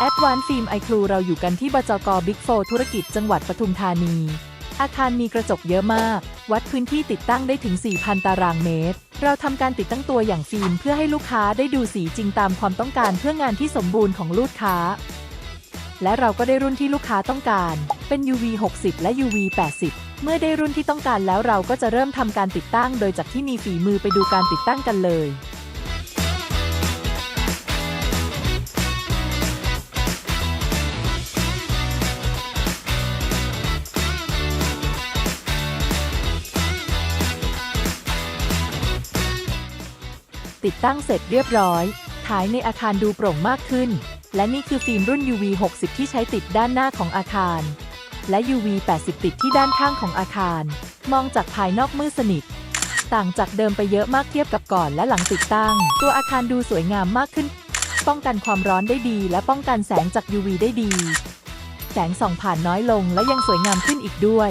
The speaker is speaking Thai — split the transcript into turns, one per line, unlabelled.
แอดวานฟิล์มไอคลูเราอยู่กันที่บจกบิ๊กโฟธุรกิจจังหวัดปทุมธานี อาคารมีกระจกเยอะมาก วัดพื้นที่ติดตั้งได้ถึง 4,000 ตารางเมตร เราทำการติดตั้งตัวอย่างฟิล์มเพื่อให้ลูกค้าได้ดูสีจริงตามความต้องการเพื่องานที่สมบูรณ์ของลูกค้า และเราก็ได้รุ่นที่ลูกค้าต้องการ เป็น UV 60 และ UV 80 เมื่อได้รุ่นที่ต้องการแล้วเราก็จะเริ่มทำการติดตั้ง โดยจากที่มีฝีมือไปดูการติดตั้งกันเลย ติดตั้งเสร็จเรียบร้อย ท้ายในอาคารดูโปร่งมากขึ้น และนี่คือฟิล์มรุ่น UV 60 ที่ใช้ติดด้านหน้าของอาคาร และ UV 80 ติดที่ด้านข้างของอาคาร มองจากภายนอกมืดสนิท ต่างจากเดิมไปเยอะมากเทียบกับก่อนและหลังติดตั้ง ตัวอาคารดูสวยงามมากขึ้น ป้องกันความร้อนได้ดี และป้องกันแสงจาก UV ได้ดี แสงส่องผ่านน้อยลงและยังสวยงามขึ้นอีกด้วย